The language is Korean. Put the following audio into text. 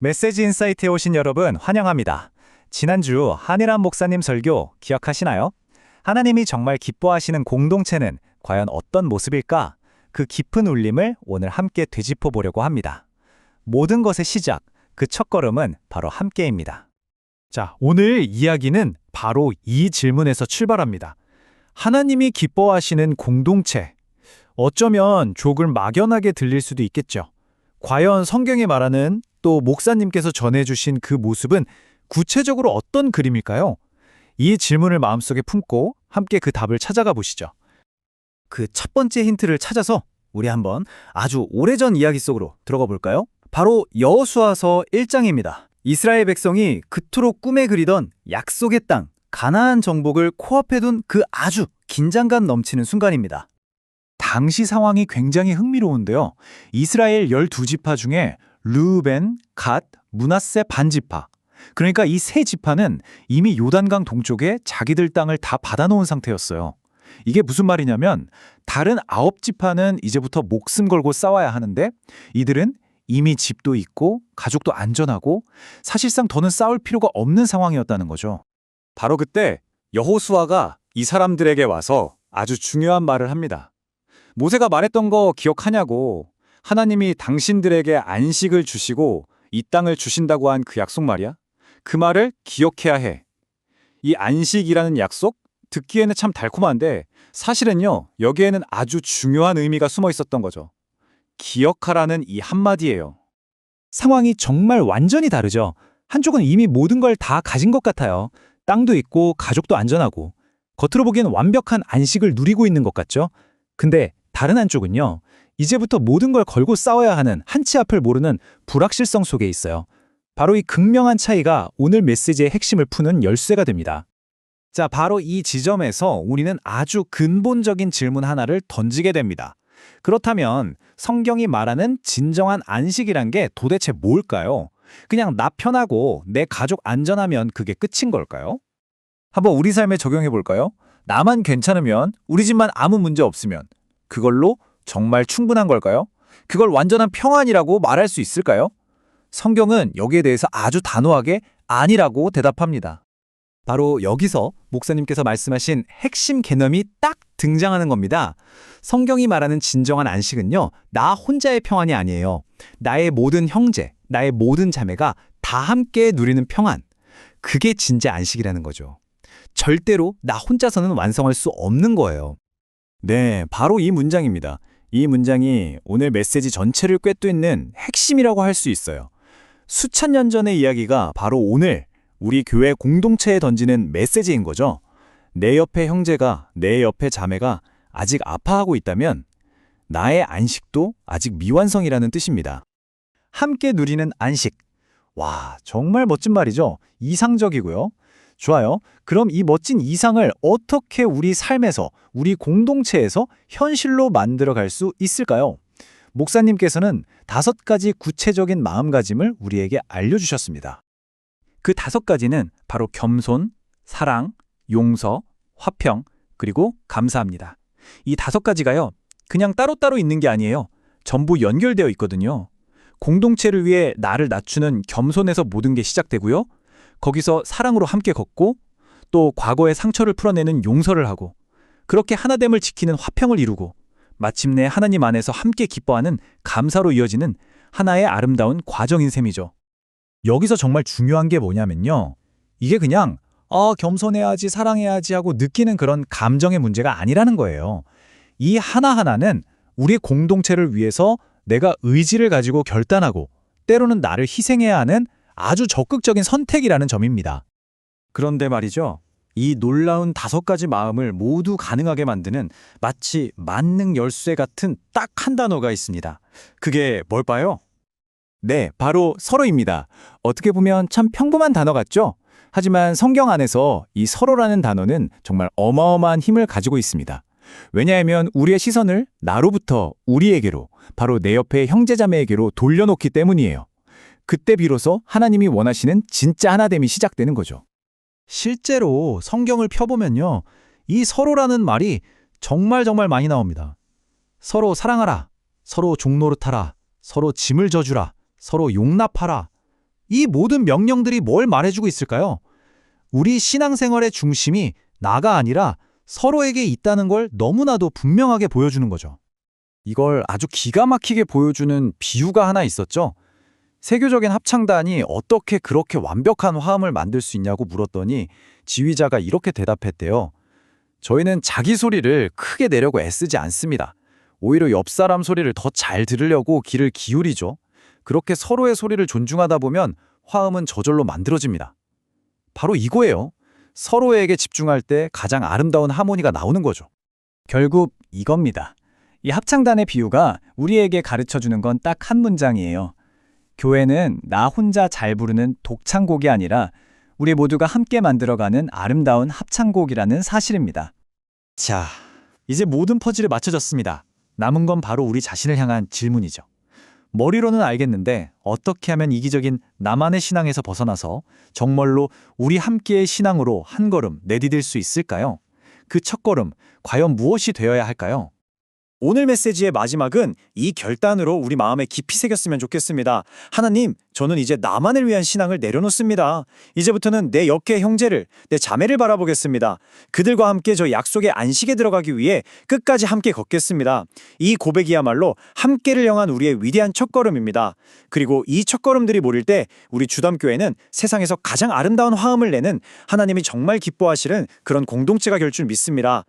메시지 인사이트에 오신 여러분 환영합니다. 지난주 한일한 목사님 설교 기억하시나요? 하나님이 정말 기뻐하시는 공동체는 과연 어떤 모습일까? 그 깊은 울림을 오늘 함께 되짚어 보려고 합니다. 모든 것의 시작, 그 첫걸음은 바로 함께입니다. 자, 오늘 이야기는 바로 이 질문에서 출발합니다. 하나님이 기뻐하시는 공동체. 어쩌면 조금 막연하게 들릴 수도 있겠죠. 과연 성경에 말하는 또 목사님께서 전해주신 그 모습은 구체적으로 어떤 그림일까요? 이 질문을 마음속에 품고 함께 그 답을 찾아가 보시죠. 그 첫 번째 힌트를 찾아서 우리 한번 아주 오래전 이야기 속으로 들어가 볼까요? 바로 여호수아서 1장입니다. 이스라엘 백성이 그토록 꿈에 그리던 약속의 땅 가나안 정복을 코앞에 둔 그 아주 긴장감 넘치는 순간입니다. 당시 상황이 굉장히 흥미로운데요. 이스라엘 12지파 중에 르벤, 갓, 문하세 반지파. 그러니까 이 세 지파는 이미 요단강 동쪽에 자기들 땅을 다 받아놓은 상태였어요. 이게 무슨 말이냐면 다른 아홉 지파는 이제부터 목숨 걸고 싸워야 하는데 이들은 이미 집도 있고 가족도 안전하고 사실상 더는 싸울 필요가 없는 상황이었다는 거죠. 바로 그때 여호수아가 이 사람들에게 와서 아주 중요한 말을 합니다. 모세가 말했던 거 기억하냐고. 하나님이 당신들에게 안식을 주시고 이 땅을 주신다고 한 그 약속 말이야. 그 말을 기억해야 해. 이 안식이라는 약속 듣기에는 참 달콤한데 사실은요 여기에는 아주 중요한 의미가 숨어 있었던 거죠. 기억하라는 이 한마디예요. 상황이 정말 완전히 다르죠. 한쪽은 이미 모든 걸 다 가진 것 같아요. 땅도 있고 가족도 안전하고 겉으로 보기엔 완벽한 안식을 누리고 있는 것 같죠. 근데 다른 한쪽은요. 이제부터 모든 걸 걸고 싸워야 하는 한치 앞을 모르는 불확실성 속에 있어요. 바로 이 극명한 차이가 오늘 메시지의 핵심을 푸는 열쇠가 됩니다. 자, 바로 이 지점에서 우리는 아주 근본적인 질문 하나를 던지게 됩니다. 그렇다면 성경이 말하는 진정한 안식이란 게 도대체 뭘까요? 그냥 나 편하고 내 가족 안전하면 그게 끝인 걸까요? 한번 우리 삶에 적용해 볼까요? 나만 괜찮으면 우리 집만 아무 문제 없으면 그걸로 정말 충분한 걸까요? 그걸 완전한 평안이라고 말할 수 있을까요? 성경은 여기에 대해서 아주 단호하게 아니라고 대답합니다. 바로 여기서 목사님께서 말씀하신 핵심 개념이 딱 등장하는 겁니다. 성경이 말하는 진정한 안식은요, 나 혼자의 평안이 아니에요. 나의 모든 형제, 나의 모든 자매가 다 함께 누리는 평안. 그게 진짜 안식이라는 거죠. 절대로 나 혼자서는 완성할 수 없는 거예요. 네, 바로 이 문장입니다. 이 문장이 오늘 메시지 전체를 꿰뚫는 핵심이라고 할 수 있어요. 수천 년 전의 이야기가 바로 오늘 우리 교회 공동체에 던지는 메시지인 거죠. 내 옆에 형제가, 내 옆에 자매가 아직 아파하고 있다면 나의 안식도 아직 미완성이라는 뜻입니다. 함께 누리는 안식. 와, 정말 멋진 말이죠. 이상적이고요. 좋아요. 그럼 이 멋진 이상을 어떻게 우리 삶에서, 우리 공동체에서 현실로 만들어 갈 수 있을까요? 목사님께서는 다섯 가지 구체적인 마음가짐을 우리에게 알려주셨습니다. 그 다섯 가지는 바로 겸손, 사랑, 용서, 화평, 그리고 감사합니다. 이 다섯 가지가요, 그냥 따로따로 있는 게 아니에요. 전부 연결되어 있거든요. 공동체를 위해 나를 낮추는 겸손에서 모든 게 시작되고요. 거기서 사랑으로 함께 걷고 또 과거의 상처를 풀어내는 용서를 하고 그렇게 하나됨을 지키는 화평을 이루고 마침내 하나님 안에서 함께 기뻐하는 감사로 이어지는 하나의 아름다운 과정인 셈이죠. 여기서 정말 중요한 게 뭐냐면요. 이게 그냥 어, 겸손해야지, 사랑해야지 하고 느끼는 그런 감정의 문제가 아니라는 거예요. 이 하나하나는 우리 공동체를 위해서 내가 의지를 가지고 결단하고 때로는 나를 희생해야 하는 아주 적극적인 선택이라는 점입니다. 그런데 말이죠. 이 놀라운 다섯 가지 마음을 모두 가능하게 만드는 마치 만능 열쇠 같은 딱 한 단어가 있습니다. 그게 뭘까요? 네, 바로 서로입니다. 어떻게 보면 참 평범한 단어 같죠? 하지만 성경 안에서 이 서로라는 단어는 정말 어마어마한 힘을 가지고 있습니다. 왜냐하면 우리의 시선을 나로부터 우리에게로, 바로 내 옆의 형제자매에게로 돌려놓기 때문이에요. 그때 비로소 하나님이 원하시는 진짜 하나됨이 시작되는 거죠. 실제로 성경을 펴보면요. 이 서로라는 말이 정말 정말 많이 나옵니다. 서로 사랑하라, 서로 종노릇하라, 서로 짐을 져주라, 서로 용납하라. 이 모든 명령들이 뭘 말해주고 있을까요? 우리 신앙생활의 중심이 나가 아니라 서로에게 있다는 걸 너무나도 분명하게 보여주는 거죠. 이걸 아주 기가 막히게 보여주는 비유가 하나 있었죠. 세교적인 합창단이 어떻게 그렇게 완벽한 화음을 만들 수 있냐고 물었더니 지휘자가 이렇게 대답했대요. 저희는 자기 소리를 크게 내려고 애쓰지 않습니다. 오히려 옆 사람 소리를 더 잘 들으려고 귀를 기울이죠. 그렇게 서로의 소리를 존중하다 보면 화음은 저절로 만들어집니다. 바로 이거예요. 서로에게 집중할 때 가장 아름다운 하모니가 나오는 거죠. 결국 이겁니다. 이 합창단의 비유가 우리에게 가르쳐 주는 건 딱 한 문장이에요. 교회는 나 혼자 잘 부르는 독창곡이 아니라 우리 모두가 함께 만들어가는 아름다운 합창곡이라는 사실입니다. 자, 이제 모든 퍼즐이 맞춰졌습니다. 남은 건 바로 우리 자신을 향한 질문이죠. 머리로는 알겠는데 어떻게 하면 이기적인 나만의 신앙에서 벗어나서 정말로 우리 함께의 신앙으로 한 걸음 내디딜 수 있을까요? 그 첫 걸음 과연 무엇이 되어야 할까요? 오늘 메시지의 마지막은 이 결단으로 우리 마음에 깊이 새겼으면 좋겠습니다. 하나님, 저는 이제 나만을 위한 신앙을 내려놓습니다. 이제부터는 내 역계 형제를, 내 자매를 바라보겠습니다. 그들과 함께 저 약속의 안식에 들어가기 위해 끝까지 함께 걷겠습니다. 이 고백이야말로 함께를 향한 우리의 위대한 첫걸음입니다. 그리고 이 첫걸음들이 모일 때 우리 주담교회는 세상에서 가장 아름다운 화음을 내는 하나님이 정말 기뻐하시는 그런 공동체가 될줄 믿습니다.